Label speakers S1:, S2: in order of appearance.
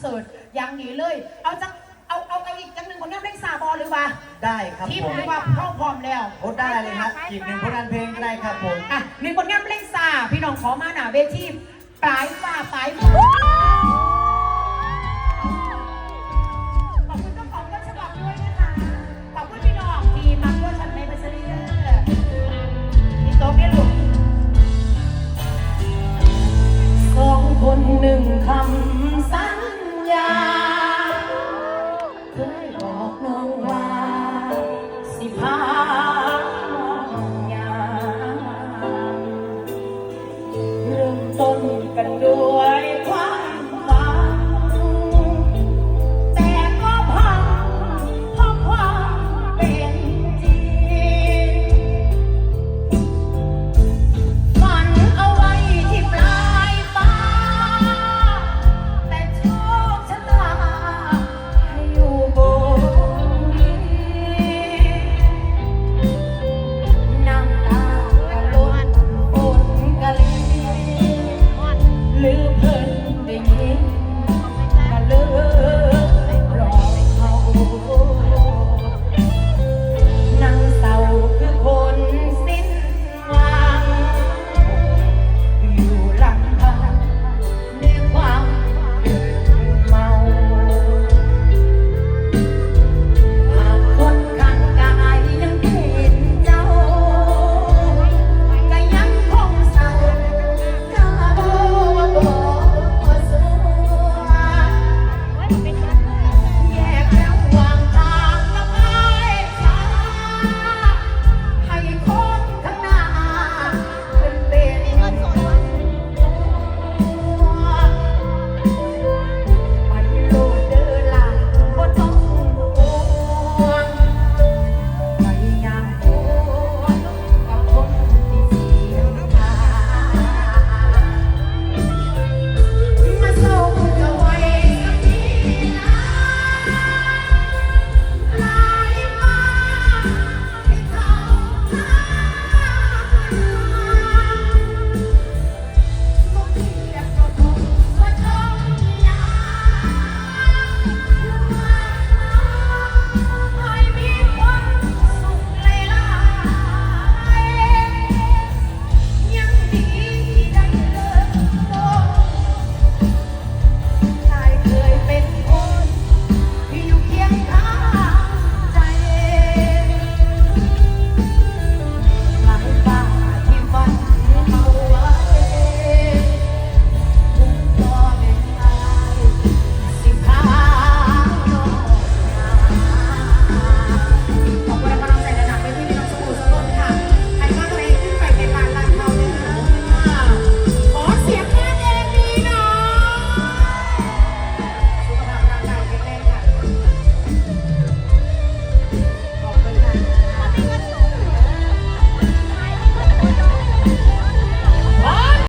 S1: เสิร์ตยังหนีเลย เอาจักเอาเอาเอาอีกจังหนึ่งผลงานเพลงซาบอหรือว่า
S2: ได้ครับที่ผผมมว
S1: ่าพร้อมพร้อมแล้ว
S2: โอ้ได้เลยครับอีกหนึ่งผลงานเพลงก็ได้ครับผม
S1: อะหนึ่งผลงานเพลงซาพี่น้องขอมาหนาเวทีปลายฝ่าปลายมือ